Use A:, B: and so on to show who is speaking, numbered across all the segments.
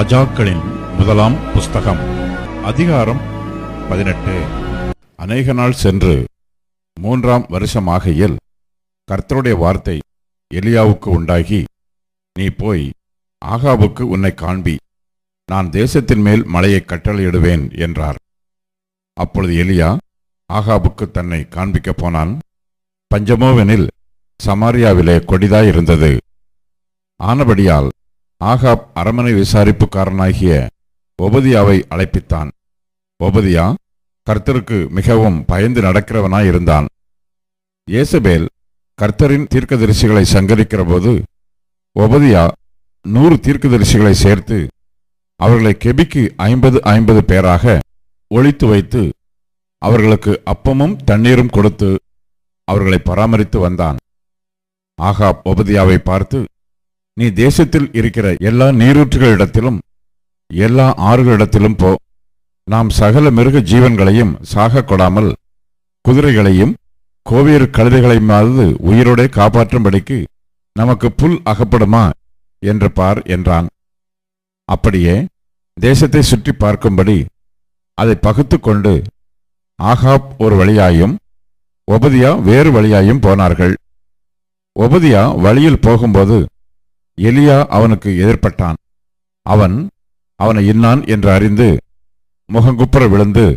A: ராஜாக்களின் முதலாம் புஸ்தகம் அதிகாரம் பதினெட்டு. அநேக நாள் சென்று மூன்றாம் வருஷமாகையில் கர்த்தருடைய வார்த்தை எலியாவுக்கு உண்டாகி நீ போய் ஆகாவுக்கு உன்னை காண்பி நான் தேசத்தின் மேல் மலையை கட்டளையிடுவேன் என்றார். அப்பொழுது எலியா ஆகாபுக்கு தன்னை காண்பிக்கப் போனான். பஞ்சமோவெனில் சமாரியாவிலே கொடிதாயிருந்தது ஆனபடியால் ஆகாப் அரமனை விசாரிப்புக்காரனாகிய ஒபதியாவை அழைப்பித்தான். ஒபதியா கர்த்தருக்கு மிகவும் பயந்து நடக்கிறவனாயிருந்தான். ஏசபேல் கர்த்தரின் தீர்க்கதரிசிகளை சங்கரிக்கிறபோது ஒபதியா நூறு தீர்க்கதரிசிகளை சேர்த்து அவர்களை கெபிக்கு ஐம்பது ஐம்பது பேராக ஒழித்து வைத்து அவர்களுக்கு அப்பமும் தண்ணீரும் கொடுத்து அவர்களை பராமரித்து வந்தான். ஆகாப் ஒபதியாவை பார்த்து நீ தேசத்தில் இருக்கிற எல்லா நீரூற்றுகளிடத்திலும் எல்லா ஆறுகளிடத்திலும் போ. நாம் சகல மிருக ஜீவன்களையும் சாக கொடாமல் குதிரைகளையும் கோவேறு கழுதைகளையுமாவது உயிரோடே காப்பாற்றும்படிக்கு நமக்கு புல் அகப்படுமா? என்று பார் என்றான். அப்படியே தேசத்தை சுற்றி பார்க்கும்படி அதை பகுத்து கொண்டு ஆகாப் ஒரு வழியாயும் ஒபதியா வேறு வழியாயும் போனார்கள். ஒபதியா வழியில் போகும்போது எலியா அவனுக்கு எதிர்ப்பட்டான். அவன் அவனை இன்னான்? என்று அறிந்து முகங்குப்புற விழுந்து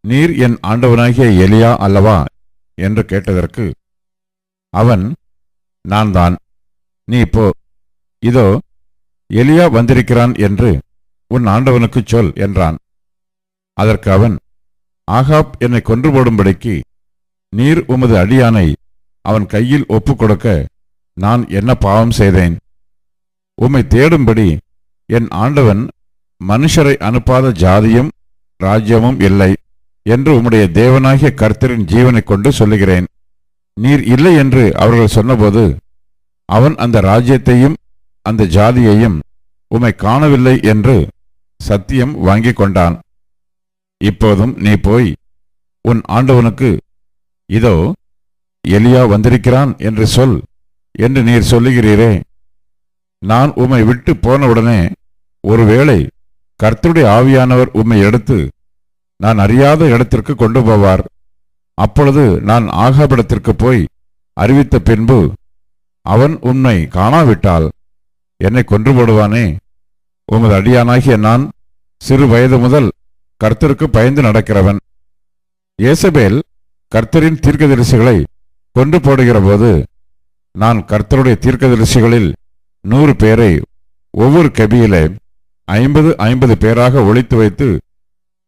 A: நீர் என் ஆண்டவனாகிய எலியா அல்லவா? என்று கேட்டதற்கு அவன் நான் தான் நீ போ. இதோ எலியா வந்திருக்கிறான் என்று உன் ஆண்டவனுக்குச் சொல் என்றான். அதற்கு அவன் ஆகாப் என்னை கொன்று போடும்படிக்கு நீர் உமது அடியானை அவன் கையில் ஒப்புக் கொடுக்க நான் என்ன பாவம் செய்தேன்? உம்மை தேடும்படி என் ஆண்டவன் மனுஷரை அனுப்பாத ஜாதியும் ராஜ்யமும் இல்லை என்று உம்முடைய தேவனாகிய கர்த்தரின் ஜீவனைக் கொண்டு சொல்லுகிறேன். நீர் இல்லை என்று அவர்கள் சொன்னபோது அவன் அந்த ராஜ்யத்தையும் அந்த ஜாதியையும் உம்மை காணவில்லை என்று சத்தியம் வாங்கிக் கொண்டான். இப்போதும் நீ போய் உன் ஆண்டவனுக்கு இதோ எலியா வந்திருக்கிறான் என்று சொல் என்று நீர் சொல்லுகிறீரே. நான் உம்மை விட்டு போனவுடனே ஒருவேளை கர்த்தருடைய ஆவியானவர் உம்மை எடுத்து நான் அறியாத இடத்திற்கு கொண்டு போவார். அப்பொழுது நான் ஆகாபிடத்திற்கு போய் அறிவித்த பின்பு அவன் உன்னை காணாவிட்டால் என்னை கொன்று போடுவானே. உமது அடியானாகிய நான் சிறு வயது முதல் கர்த்தருக்கு பயந்து நடக்கிறவன். ஏசபேல் கர்த்தரின் தீர்க்கதரிசிகளை கொன்று போடுகிறபோது நான் கர்த்தருடைய தீர்க்கதரிசிகளில் நூறு பேரை ஒவ்வொரு கபியில ஐம்பது ஐம்பது பேராக ஒழித்து வைத்து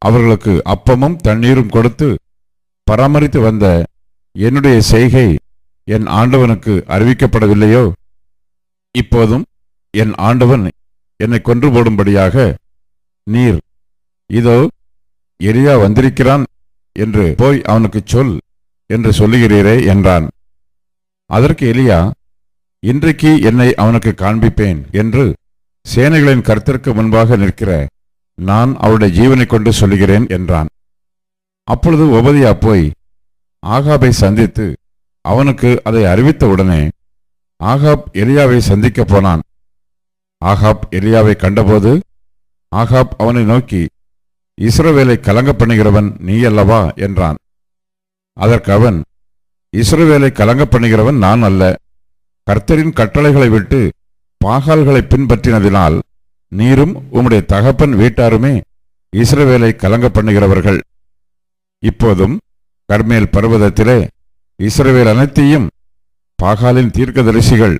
A: அவர்களுக்கு அப்பமும் தண்ணீரும் கொடுத்து பராமரித்து வந்த என்னுடைய செய்கை என் ஆண்டவனுக்கு அறிவிக்கப்படவில்லையோ? இப்போதும் என் ஆண்டவன் என்னை கொன்று போடும்படியாக நீர் இதோ எரியா வந்திருக்கிறான் என்று போய் அவனுக்குச் சொல் என்று சொல்லுகிறீரே என்றான். அதற்கு எலியா இன்றைக்கு என்னை அவனுக்கு காண்பிப்பேன் என்று சேனைகளின் கருத்திற்கு முன்பாக நிற்கிற நான் அவருடைய ஜீவனை கொண்டு சொல்லுகிறேன் என்றான். அப்பொழுது உபதியா போய் ஆகாபை சந்தித்து அவனுக்கு அதை அறிவித்தவுடனே ஆகாப் எலியாவை சந்திக்கப் போனான். ஆகாப் எலியாவை கண்டபோது ஆகாப் அவனை நோக்கி இஸ்ரவேலை கலங்க பண்ணுகிறவன் நீ அல்லவா? என்றான். அதற்கு அவன் இஸ்ரவேலை கலங்க பண்ணுகிறவன் நான் அல்ல. கர்த்தரின் கட்டளைகளை விட்டு பாகால்களை பின்பற்றினதினால் நீரும் உம்முடைய தகப்பன் வீட்டாருமே இஸ்ரவேலை கலங்க பண்ணுகிறவர்கள் இப்போதும் கர்மேல் பர்வதத்திலே இஸ்ரவேல் அனைத்தையும் பாகாலின் தீர்க்கதரிசிகள்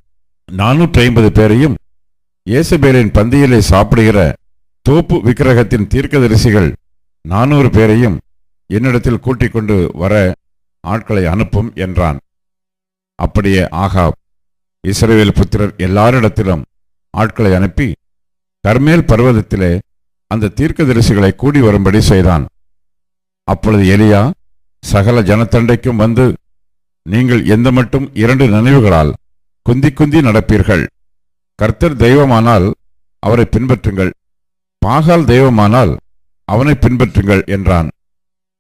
A: நானூற்றி ஐம்பது பேரையும் இயேசுபேலின் பந்தியிலே சாப்பிடுகிற தோப்பு விக்கிரகத்தின் தீர்க்கதரிசிகள் நானூறு பேரையும் என்னிடத்தில் கூட்டிக் கொண்டு வர ஆட்களை அனுப்பும் என்றான். அப்படியே ஆகாப் இஸ்ரேல் புத்திரர் எல்லாரிடத்திலும் ஆட்களை அனுப்பி கர்மேல் பர்வதத்திலே அந்த தீர்க்கதரிசிகளை கூடி வரும்படி செய்தான். அப்பொழுது எலியா சகல ஜனத்தண்டைக்கும் வந்து நீங்கள் எந்த மட்டும் இரண்டு நினைவுகளால் குந்தி குந்தி நடப்பீர்கள். கர்த்தர் தெய்வமானால் அவரை பின்பற்றுங்கள். பாகால் தெய்வமானால் அவனை பின்பற்றுங்கள் என்றான்.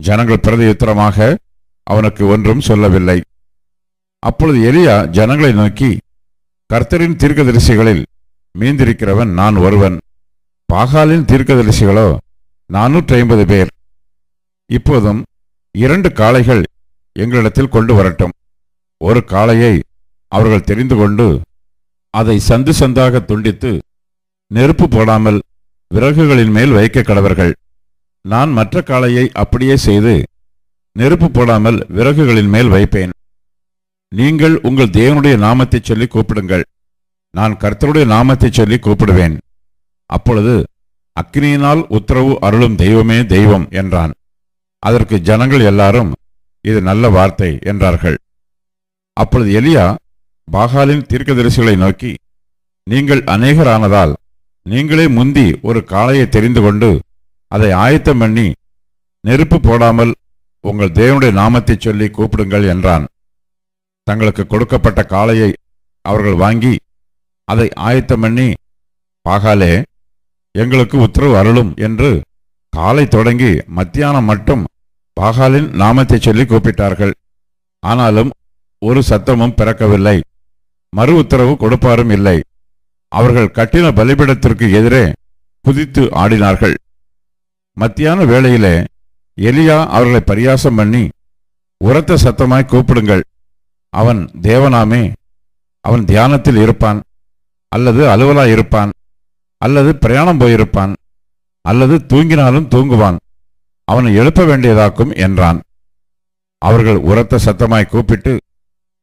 A: ஜனங்கள் பிரதியுத்தரமாக அவனுக்கு ஒன்றும் சொல்லவில்லை. அப்பொழுது எலியா ஜனங்களை நோக்கி கர்த்தரின் தீர்க்கதரிசிகளில் மீந்திருக்கிறவன் நான் ஒருவன். பாகாலின் தீர்க்கதரிசிகளோ நானூற்றி ஐம்பது பேர். இப்போதும் இரண்டு காளைகள் எங்களிடத்தில் கொண்டு வரட்டும். ஒரு காளையை அவர்கள் தெரிந்து கொண்டு அதை சந்து சந்தாக துண்டித்து நெருப்பு போடாமல் விறகுகளின் மேல் வைக்க கடவர்கள். நான் மற்ற காளையை அப்படியே செய்து நெருப்பு போடாமல் விறகுகளின் மேல் வைப்பேன். நீங்கள் உங்கள் தேவனுடைய நாமத்தை சொல்லி கூப்பிடுங்கள். நான் கர்த்தருடைய நாமத்தை சொல்லி கூப்பிடுவேன். அப்பொழுது அக்னியினால் உத்தரவு அருளும் தெய்வமே தெய்வம் என்றான். அதற்கு ஜனங்கள் எல்லாரும் இது நல்ல வார்த்தை என்றார்கள். அப்பொழுது எலியா பாகாலின் தீர்க்கதரிசிகளை நோக்கி நீங்கள் அநேகரானதால் நீங்களே முந்தி ஒரு காளையை தெரிந்து கொண்டு அதை ஆயத்தம் பண்ணி நெருப்பு போடாமல் உங்கள் தேவனுடைய நாமத்தை சொல்லி கூப்பிடுங்கள் என்றான். தங்களுக்கு கொடுக்கப்பட்ட காளையை அவர்கள் வாங்கி அதை ஆயத்தம் பண்ணி பாகாலே எங்களுக்கு உத்தரவு அருளும் என்று காலை தொடங்கி மத்தியானம் மட்டும் பாகாலின் நாமத்தை சொல்லி கூப்பிட்டார்கள். ஆனாலும் ஒரு சத்தமும் பிறக்கவில்லை. மறு உத்தரவு கொடுப்பாரும் இல்லை. அவர்கள் கட்டின பலிபிடத்திற்கு எதிரே குதித்து ஆடினார்கள். மத்தியான வேளையிலே எலியா அவர்களை பரியாசம் பண்ணி உரத்த சத்தமாய் கூப்பிடுங்கள். அவன் தேவனாமே. அவன் தியானத்தில் இருப்பான். அல்லது அலுவலாக இருப்பான். அல்லது பிரயாணம் போயிருப்பான். அல்லது தூங்கினாலும் தூங்குவான். அவனை எழுப்ப வேண்டியதாக்கும் என்றான். அவர்கள் உரத்த சத்தமாய் கூப்பிட்டு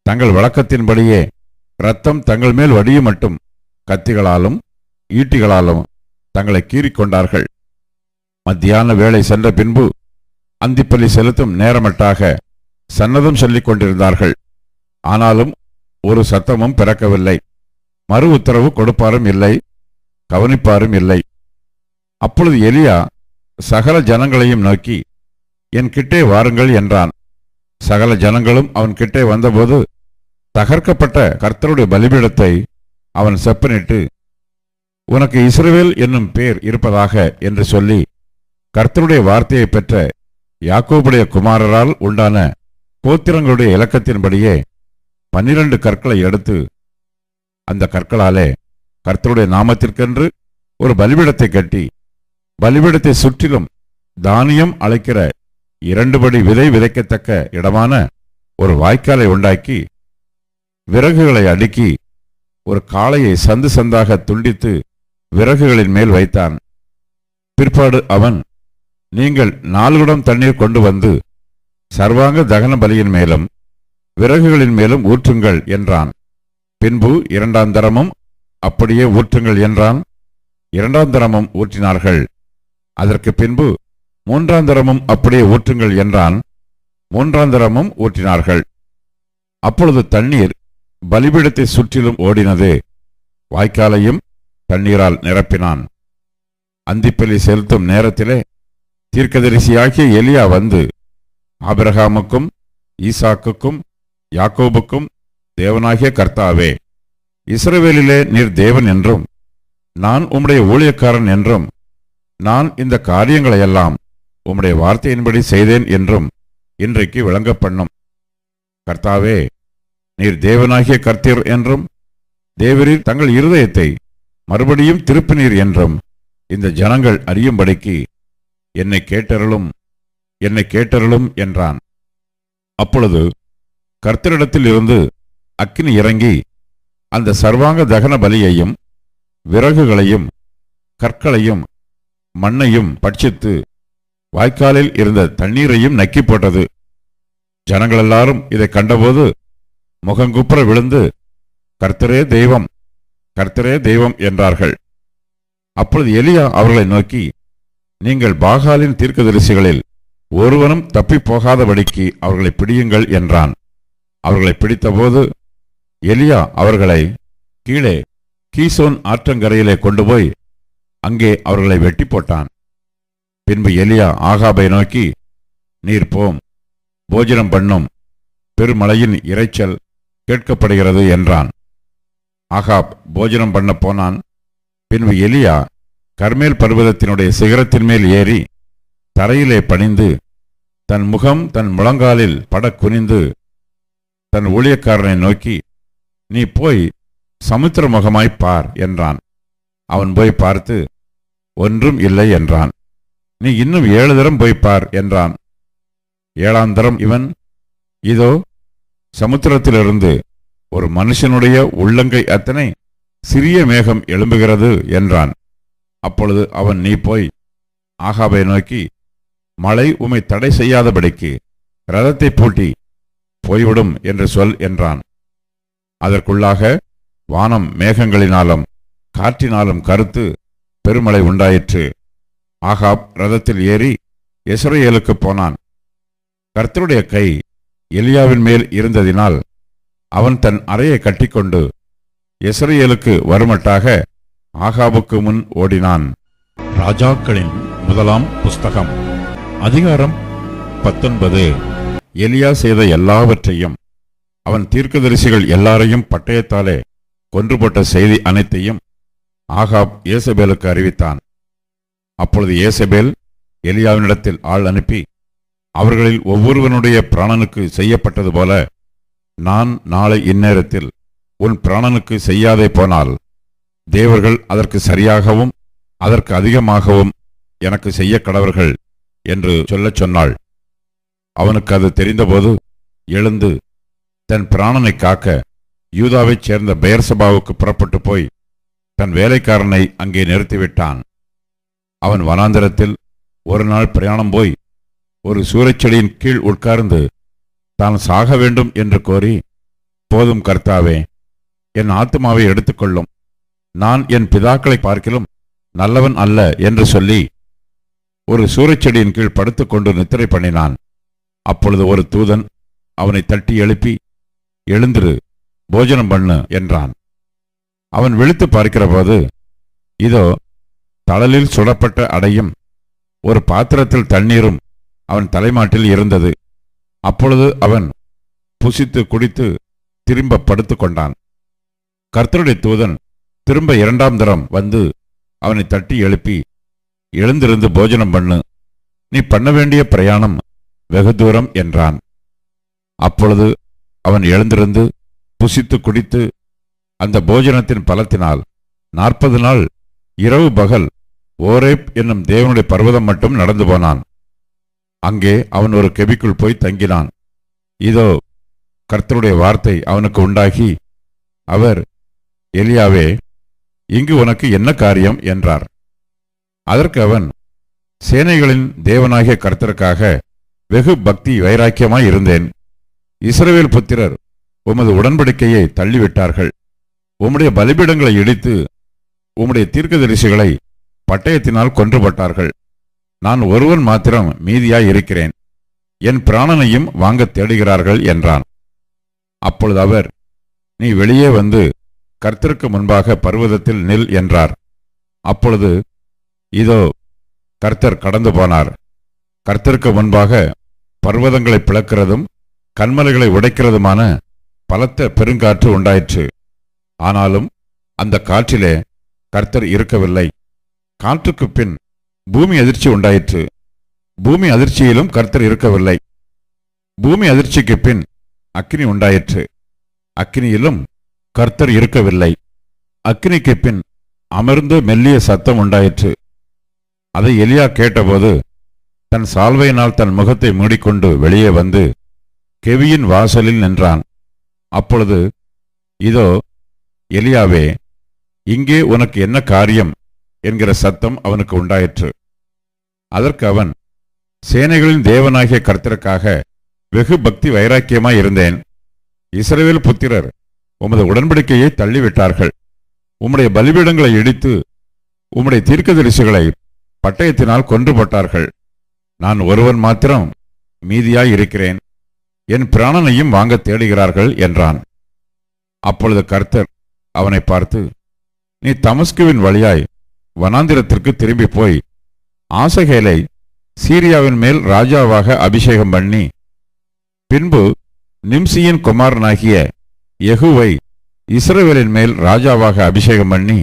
A: தங்கள் வழக்கத்தின்படியே ரத்தம் தங்கள் மேல் வடியும் மட்டும் கத்திகளாலும் ஈட்டிகளாலும் தங்களை கீறிக்கொண்டார்கள். மத்தியான வேலை சென்ற பின்பு அந்திப்பள்ளி செலுத்தும் நேரமட்டாக சன்னதம் சொல்லிக் கொண்டிருந்தார்கள் ஆனாலும் ஒரு சத்தமும் பிறக்கவில்லை. மறு உத்தரவு கொடுப்பாரும் இல்லை கவனிப்பாரும் இல்லை. அப்பொழுது எலியா சகல ஜனங்களையும் நோக்கி என் கிட்டே வாருங்கள் என்றான். சகல ஜனங்களும் அவன் கிட்டே வந்தபோது தகர்க்கப்பட்ட கர்த்தருடைய பலிபீடத்தை அவன் செப்பனிட்டு உனக்கு இஸ்ரவேல் என்னும் பேர் இருப்பதாக என்று சொல்லி கர்த்தருடைய வார்த்தையை பெற்ற யாக்கோபுடைய குமாரரால் உண்டான கோத்திரங்களுடைய இலக்கத்தின்படியே பன்னிரண்டு கற்களை எடுத்து அந்த கற்களாலே கர்த்தருடைய நாமத்திற்கென்று ஒரு பலிபீடத்தை கட்டி பலிபிடத்தை சுற்றிலும் தானியம் அழைக்கிற இரண்டு படி விதை விதைக்கத்தக்க இடமான ஒரு வாய்க்காலை உண்டாக்கி விறகுகளை அடுக்கி ஒரு காளையை சந்து சந்தாக துண்டித்து விறகுகளின் மேல் வைத்தான். பிற்பாடு அவன் நீங்கள் நாலு குடம் தண்ணீர் கொண்டு வந்து சர்வாங்க தகன பலியின் மேலும் விறகுகளின் மேலும் ஊற்றுங்கள் என்றான். பின்பு இரண்டாம் தரமும் அப்படியே ஊற்றுங்கள் என்றான். இரண்டாம் தரமும் ஊற்றினார்கள். அதற்கு பின்பு மூன்றாம் தரமும் அப்படியே ஊற்றுங்கள் என்றான். மூன்றாம் தரமும் ஊற்றினார்கள். அப்பொழுது தண்ணீர் பலிபீடத்தை சுற்றிலும் ஓடினது. வாய்க்காலையும் தண்ணீரால் நிரப்பினான். அந்திப்பலி செலுத்தும் நேரத்திலே தீர்க்கதரிசியாகிய எலியா வந்து ஆபிரகாமுக்கும் ஈசாக்குக்கும் யாக்கோபுக்கும் தேவனாகிய கர்த்தாவே இஸ்ரவேலிலே நீர் தேவன் என்றும் நான் உம்முடைய ஊழியக்காரன் என்றும் நான் இந்த காரியங்களையெல்லாம் உம்முடைய வார்த்தையின்படி செய்தேன் என்றும் இன்றைக்கு விளங்க பண்ணும் கர்த்தாவே நீர் தேவனாகிய கர்த்தீர் என்றும் தேவரீர் தங்கள் இருதயத்தை மறுபடியும் திருப்பினீர் என்றும் இந்த ஜனங்கள் அறியும்படிக்கு என்னை கேட்டருளும் என்னை கேட்டருளும் என்றான். அப்பொழுது கர்த்தரிடத்தில் இருந்து அக்கினி இறங்கி அந்த சர்வாங்க தகன பலியையும் விறகுகளையும் கற்களையும் மண்ணையும் பட்சித்து வாய்க்காலில் இருந்த தண்ணீரையும் நக்கி போட்டது. ஜனங்கள் எல்லாரும் இதை கண்டபோது முகங்குப்புற விழுந்து கர்த்தரே தெய்வம் கர்த்தரே தெய்வம் என்றார்கள். அப்பொழுது எலியா அவர்களை நோக்கி நீங்கள் பாகாலின் தீர்க்கதரிசிகளில் ஒருவனும் தப்பிப் போகாதபடிக்கு அவர்களை பிடியுங்கள் என்றான். அவர்களை பிடித்தபோது எலியா அவர்களை கீழே கீசோன் ஆற்றங்கரையிலே கொண்டு போய் அங்கே அவர்களை வெட்டி போட்டான் பின்பு எலியா ஆகாபை நோக்கி நீர் போம் போஜனம் பண்ணும் பெருமலையின் இரைச்சல் கேட்கப்படுகிறது என்றான். ஆகாப் போஜனம் பண்ண போனான். பின்பு எலியா கர்மேல் பர்வதத்தினுடைய சிகரத்தின் மேல் ஏறி தரையிலே பணிந்து தன் முகம் தன் முழங்காலில் பட குனிந்து தன் ஊழியக்காரனை நோக்கி நீ போய் சமுத்திர முகமாய் பார் என்றான். அவன் போய் பார்த்து ஒன்றும் இல்லை என்றான். நீ இன்னும் ஏழு தரம் போய் பார் என்றான். ஏழாம் தரம் இவன் இதோ சமுத்திரத்திலிருந்து ஒரு மனுஷனுடைய உள்ளங்கை அத்தனை சிறிய மேகம் எழும்புகிறது என்றான். அப்பொழுது அவன் நீ போய் ஆகாபை நோக்கி மழை உமை தடை செய்யாதபடிக்கு ரதத்தை பூட்டி போய்விடும் என்று சொல் என்றான். அதற்குள்ளாக வானம் மேகங்களினாலும் காற்றினாலும் கருத்து பெருமழை உண்டாயிற்று. ஆகாப் ரதத்தில் ஏறி இஸ்ரேலுக்கு போனான். கர்த்தருடைய கை எலியாவின் மேல் இருந்ததினால் அவன் தன் அறையை கட்டிக்கொண்டு இஸ்ரேலுக்கு வருமட்டாக ஆகாபுக்கு முன் ஓடினான். ராஜாக்களின் முதலாம் புஸ்தகம் அதிகாரம் பத்தொன்பது. எலியா செய்த எல்லாவற்றையும் அவன் தீர்க்கதரிசிகள் எல்லாரையும் பட்டயத்தாலே கொன்று போட்ட செய்தி அனைத்தையும் ஆகாப் ஏசபேலுக்கு அறிவித்தான். அப்பொழுது ஏசபேல் எலியாவினிடத்தில் ஆள் அனுப்பி அவர்களில் ஒவ்வொருவனுடைய பிராணனுக்கு செய்யப்பட்டது போல நான் நாளை இந்நேரத்தில் உன் பிராணனுக்கு செய்யாதே போனால் தேவர்கள் அதற்கு சரியாகவும் அதற்கு அதிகமாகவும் எனக்கு செய்ய கடவர்கள் என்று சொல்லச் சொன்னாள். அவனுக்கு அது தெரிந்தபோது எழுந்து தன் பிராணனை காக்க யூதாவைச் சேர்ந்த பெயர்சபாவுக்கு புறப்பட்டு போய் தன் வேலைக்காரனை அங்கே நிறுத்திவிட்டான். அவன் வனாந்திரத்தில் ஒரு நாள் பிரயாணம் போய் ஒரு சூறைச்செடியின் கீழ் உட்கார்ந்து தான் சாக வேண்டும் என்று கோரி போதும் கர்த்தாவே என் ஆத்மாவை எடுத்துக்கொள்ளும். நான் என் பிதாக்களை பார்க்கிலும் நல்லவன் அல்ல என்று சொல்லி ஒரு சூறைச்செடியின் கீழ் படுத்துக்கொண்டு நித்திரை பண்ணினான். அப்பொழுது ஒரு தூதன் அவனை தட்டி எழுப்பி எழுந்திரு போஜனம் பண்ணு என்றான். அவன் விழித்து பார்க்கிறபோது இதோ தளலில் சுடப்பட்ட அடையும் ஒரு பாத்திரத்தில் தண்ணீரும் அவன் தலைமாட்டில் இருந்தது. அப்பொழுது அவன் புசித்து குடித்து திரும்ப படுத்து கொண்டான். கர்த்தருடைய தூதன் திரும்ப இரண்டாம் தரம் வந்து அவனை தட்டி எழுப்பி எழுந்திருந்து போஜனம் பண்ணு. நீ பண்ண வேண்டிய பிரயாணம் வெகு தூரம் என்றான். அப்பொழுது அவன் எழுந்திருந்து புசித்து குடித்து அந்த போஜனத்தின் பலத்தினால் நாற்பது நாள் இரவு பகல் ஓரேப் என்னும் தேவனுடைய பர்வதம் மட்டும் நடந்து போனான். அங்கே அவன் ஒரு கெபிக்குள் போய் தங்கினான். இதோ கர்த்தருடைய வார்த்தை அவனுக்கு உண்டாகி அவர் எலியாவே இங்கு உனக்கு என்ன காரியம்? என்றார். அதற்கு அவன் சேனைகளின் தேவனாகிய கர்த்தருக்காக வெகு பக்தி வைராக்கியமாய் இருந்தேன். இஸ்ரவேல் புத்திரர் உமது உடன்படிக்கையை தள்ளிவிட்டார்கள். உம்முடைய பலிபீடங்களை இடித்து உம்முடைய தீர்க்கதரிசிகளை பட்டயத்தினால் கொன்றுபட்டார்கள். நான் ஒருவன் மாத்திரம் மீதியாய் இருக்கிறேன். என் பிராணனையும் வாங்கத் தேடுகிறார்கள் என்றான். அப்பொழுது அவர் நீ வெளியே வந்து கர்த்தருக்கு முன்பாக பர்வதத்தில் நில் என்றார். அப்பொழுது இதோ கர்த்தர் கடந்து போனார். கர்த்தருக்கு முன்பாக பர்வதங்களை பிளக்கிறதும் கண்மலைகளை உடைக்கிறதுமான பலத்த பெருங்காற்று உண்டாயிற்று. ஆனாலும் அந்த காற்றிலே கர்த்தர் இருக்கவில்லை. காற்றுக்கு பின் பூமி அதிர்ச்சி உண்டாயிற்று. பூமி அதிர்ச்சியிலும் கர்த்தர் இருக்கவில்லை. பூமி அதிர்ச்சிக்கு பின் அக்னி உண்டாயிற்று. அக்னியிலும் கர்த்தர் இருக்கவில்லை. அக்னிக்கு பின் அமர்ந்து மெல்லிய சத்தம் உண்டாயிற்று. அதை எலியா கேட்டபோது தன் சால்வையினால் தன் முகத்தை மூடிக்கொண்டு வெளியே வந்து கெவியின் வாசலில் நின்றான். அப்பொழுது இதோ எலியாவே இங்கே உனக்கு என்ன காரியம்? என்கிற சத்தம் அவனுக்கு உண்டாயிற்று. அதற்கு அவன் சேனைகளின் தேவனாகிய கர்த்தருக்காக வெகு பக்தி வைராக்கியமாய் இருந்தேன். இஸ்ரேல் புத்திரர் உமது உடன்படிக்கையை தள்ளிவிட்டார்கள். உம்முடைய பலிபீடங்களை இடித்து உம்முடைய தீர்க்கதரிசிகளை பட்டயத்தினால் கொன்று போட்டார்கள். நான் ஒருவன் மாத்திரம் மீதியாய் இருக்கிறேன். என் பிராணனையும் வாங்கத் தேடுகிறார்கள் என்றான். அப்பொழுது கர்த்தர் அவனை பார்த்து நீ தமஸ்குவின் வழியாய் வனாந்திரத்திற்கு திரும்பி போய் ஆசகேலை சீரியாவின் மேல் ராஜாவாக அபிஷேகம் பண்ணி பின்பு நிம்சியின் குமாரனாகிய எகுவை இஸ்ரவேலின் மேல் ராஜாவாக அபிஷேகம் பண்ணி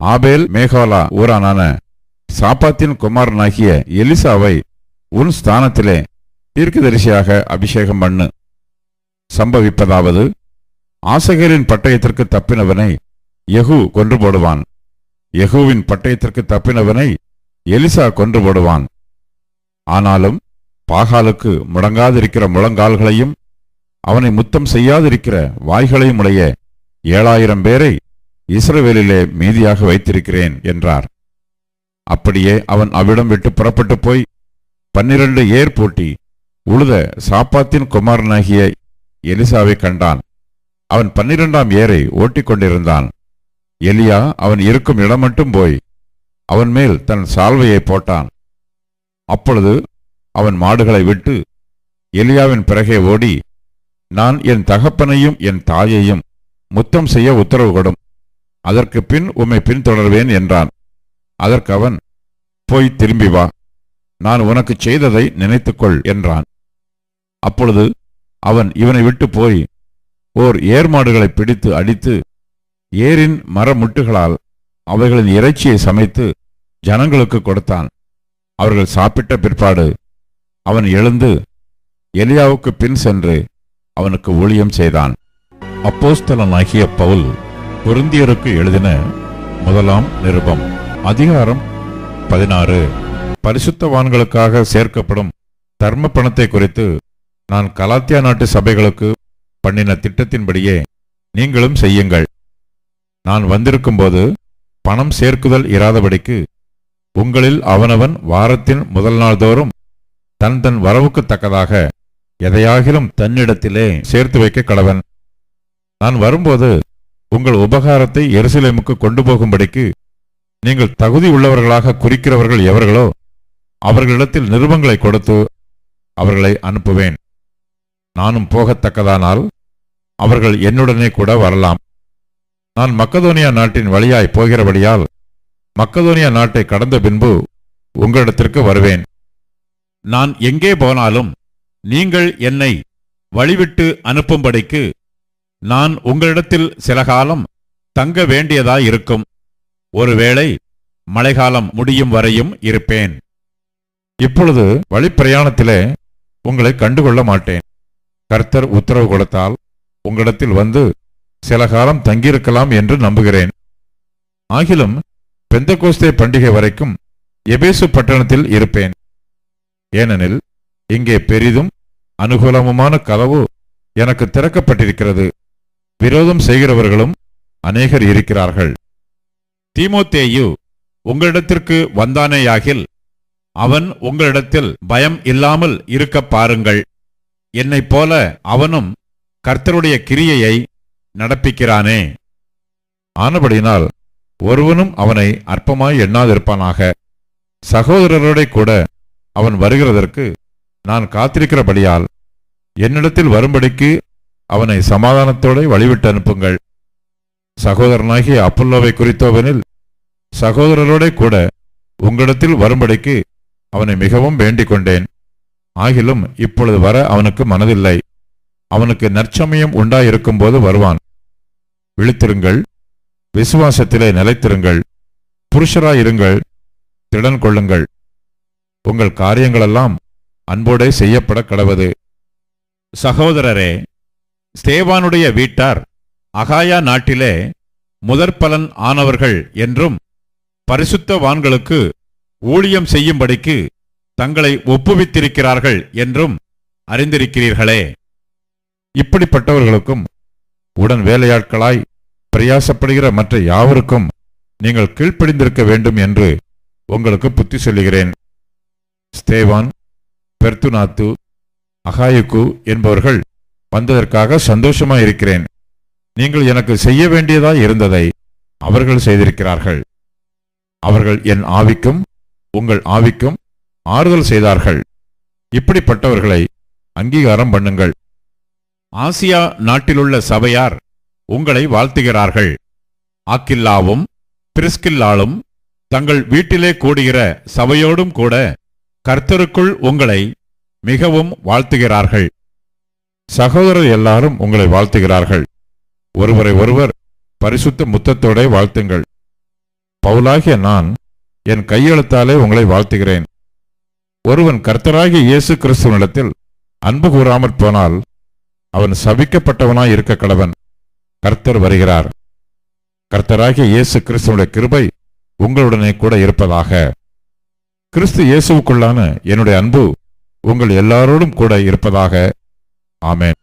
A: ஆபேல் மேகாலா ஊரானான சாப்பாத்தின் குமாரனாகிய எலிசாவை உன் ஸ்தானத்திலே தீர்க்கதரிசியாக அபிஷேகம் பண்ணு. சம்பவிப்பதாவது ஆசகரின் பட்டயத்திற்கு தப்பினவனை யகு கொன்று போடுவான் யகுவின் பட்டயத்திற்கு தப்பினவனை எலிசா கொன்று போடுவான் ஆனாலும் பாகாலுக்கு முடங்காதிருக்கிற முழங்கால்களையும் அவனை முத்தம் செய்யாதிருக்கிற வாய்களையும் உடைய ஏழாயிரம் பேரை இஸ்ரவேலிலே மீதியாக வைத்திருக்கிறேன் என்றார். அப்படியே அவன் அவ்விடம் விட்டு புறப்பட்டு போய் பன்னிரண்டு ஏர் போட்டி உழுத சாப்பாத்தின் குமாரனாகிய எலிசாவை கண்டான். அவன் பன்னிரெண்டாம் ஏரை ஓட்டிக் கொண்டிருந்தான் எலியா அவன் இருக்கும் இடம் மட்டும் போய் அவன் மேல் தன் சால்வையை போட்டான். அப்பொழுது அவன் மாடுகளை விட்டு எலியாவின் பிறகே ஓடி நான் என் தகப்பனையும் என் தாயையும் முத்தம் செய்ய உத்தரவு கொடும். அதற்கு பின் உம்மை பின்தொடர்வேன் என்றான். அதற்கு அவன் போய் திரும்பி வா. நான் உனக்கு செய்ததை நினைத்துக்கொள் என்றான். அப்பொழுது அவன் இவனை விட்டு போய் ஓர் ஏர் மாடுகளை பிடித்து அடித்து ஏரின் மரமுட்டுகளால் அவைகளின் இறைச்சியை சமைத்து ஜனங்களுக்கு கொடுத்தான். அவர்கள் சாப்பிட்ட பிற்பாடு அவன் எழுந்து எலியாவுக்கு பின் சென்று அவனுக்கு ஊழியம் செய்தான். அப்போஸ்தலனாகிய பவுல் பொருந்தியருக்கு எழுதின முதலாம் நிருபம் அதிகாரம் பதினாறு. பரிசுத்தவான்களுக்காக சேர்க்கப்படும் தர்ம பணத்தை குறித்து நான் கலாத்தியா நாட்டு சபைகளுக்கு பண்ணின திட்டத்தின்படியே நீங்களும் செய்யுங்கள். நான் வந்திருக்கும்போது பணம் சேர்க்குதல் இராதபடிக்கு உங்களில் அவனவன் வாரத்தின் முதல் நாள் தோறும் தன் தன் வரவுக்கு தக்கதாக எதையாகிலும் தன்னிடத்திலே சேர்த்து வைக்க கடவன். நான் வரும்போது உங்கள் உபகாரத்தை எருசலேமுக்கு கொண்டு போகும்படிக்கு நீங்கள் தகுதி உள்ளவர்களாக குறிக்கிறவர்கள் எவர்களோ அவர்களிடத்தில் நிருபங்களை கொடுத்து அவர்களை அனுப்புவேன். நானும் போகத்தக்கதானால் அவர்கள் என்னுடனே கூட வரலாம். நான் மக்கதோனியா நாட்டின் வழியாய் போகிறபடியால் மக்கதோனியா நாட்டை கடந்த பின்பு உங்களிடத்திற்கு வருவேன். நான் எங்கே போனாலும் நீங்கள் என்னை வழிவிட்டு அனுப்பும்படிக்கு நான் உங்களிடத்தில் சில காலம் தங்க வேண்டியதாயிருக்கும். ஒருவேளை மழைக்காலம் முடியும் வரையும் இருப்பேன். இப்பொழுது வழிப்பிரயாணத்திலே உங்களை கண்டுகொள்ள மாட்டேன். கர்த்தர் உத்தரவு கொடுத்தால் உங்களிடத்தில் வந்து சில காலம் தங்கியிருக்கலாம் என்று நம்புகிறேன். ஆகிலும் பெந்த கோஸ்தே பண்டிகை வரைக்கும் எபேசு பட்டணத்தில் இருப்பேன். ஏனெனில் இங்கே பெரிதும் அனுகூலமுமான கதவு எனக்கு திறக்கப்பட்டிருக்கிறது. விரோதம் செய்கிறவர்களும் அநேகர் இருக்கிறார்கள். தீமோத்தேயு உங்களிடத்திற்கு வந்தானேயாகில் அவன் உங்களிடத்தில் பயம் இல்லாமல் இருக்க பாருங்கள். என்னைப் போல அவனும் கர்த்தருடைய கிரியையை நடப்பிக்கிறானே. ஆனபடியினால் ஒருவனும் அவனை அற்பமாய் எண்ணாதிருப்பானாக. சகோதரரோட கூட அவன் வருகிறதற்கு நான் காத்திருக்கிறபடியால் என்னிடத்தில் வரும்படிக்கு அவனை சமாதானத்தோட வழிவிட்டு அனுப்புங்கள். சகோதரனாகிய அப்புல்லோவை குறித்தோவனில் சகோதரரோட கூட உங்களிடத்தில் வரும்படிக்கு அவனை மிகவும் வேண்டிக் கொண்டேன் ஆகிலும் இப்பொழுது வர அவனுக்கு மனதில்லை. அவனுக்கு நற்சமயம் உண்டாயிருக்கும்போது வருவான். விழித்திருங்கள். விசுவாசத்திலே நிலைத்திருங்கள். புருஷராயிருங்கள். திடன் கொள்ளுங்கள். உங்கள் காரியங்களெல்லாம் அன்போடே செய்யப்பட கடவது. சகோதரரே ஸ்தேவானுடைய வீட்டார் அகாயா நாட்டிலே முதற்பலன் ஆனவர்கள் என்றும் பரிசுத்தவான்களுக்கு ஊழியம் செய்யும்படிக்கு தங்களை ஒப்புவித்திருக்கிறார்கள் என்றும் அறிந்திருக்கிறீர்களே. இப்படிப்பட்டவர்களுக்கும் உடன் வேலையாட்களாய் பிரயாசப்படுகிற மற்ற யாவருக்கும் நீங்கள் கீழ்ப்படிந்திருக்க வேண்டும் என்று உங்களுக்கு புத்தி சொல்லுகிறேன். ஸ்தேவான் பெர்துநாத்து அகாயுக்கு என்பவர்கள் வந்ததற்காக சந்தோஷமாயிருக்கிறேன் நீங்கள் எனக்கு செய்ய வேண்டியதாய் இருந்ததை அவர்கள் செய்திருக்கிறார்கள். அவர்கள் என் ஆவிக்கும் உங்கள் ஆவிக்கும் ஆறுதல் செய்தார்கள். இப்படிப்பட்டவர்களை அங்கீகாரம் பண்ணுங்கள். ஆசியா நாட்டிலுள்ள சபையார் உங்களை வாழ்த்துகிறார்கள். ஆக்கில்லாவும் பிரிஸ்கில்லாலும் தங்கள் வீட்டிலே கூடுகிற சபையோடும் கூட கர்த்தருக்குள் உங்களை மிகவும் வாழ்த்துகிறார்கள். சகோதரர் எல்லாரும் உங்களை வாழ்த்துகிறார்கள். ஒருவரை ஒருவர் பரிசுத்த முத்தத்தோட வாழ்த்துங்கள். பவுலாகிய நான் என் கையெழுத்தாலே உங்களை வாழ்த்துகிறேன். ஒருவன் கர்த்தராகிய இயேசு கிறிஸ்துவனிடத்தில் அன்பு கூறாமற் போனால் அவன் சபிக்கப்பட்டவனாய் இருக்க கடவன். கர்த்தர் வருகிறார். கர்த்தராகிய இயேசு கிறிஸ்துவனுடைய கிருபை உங்களுடனே கூட இருப்பதாக. கிறிஸ்து இயேசுவுக்குள்ளான என்னுடைய அன்பு உங்கள் எல்லாரோடும் கூட இருப்பதாக. ஆமேன்.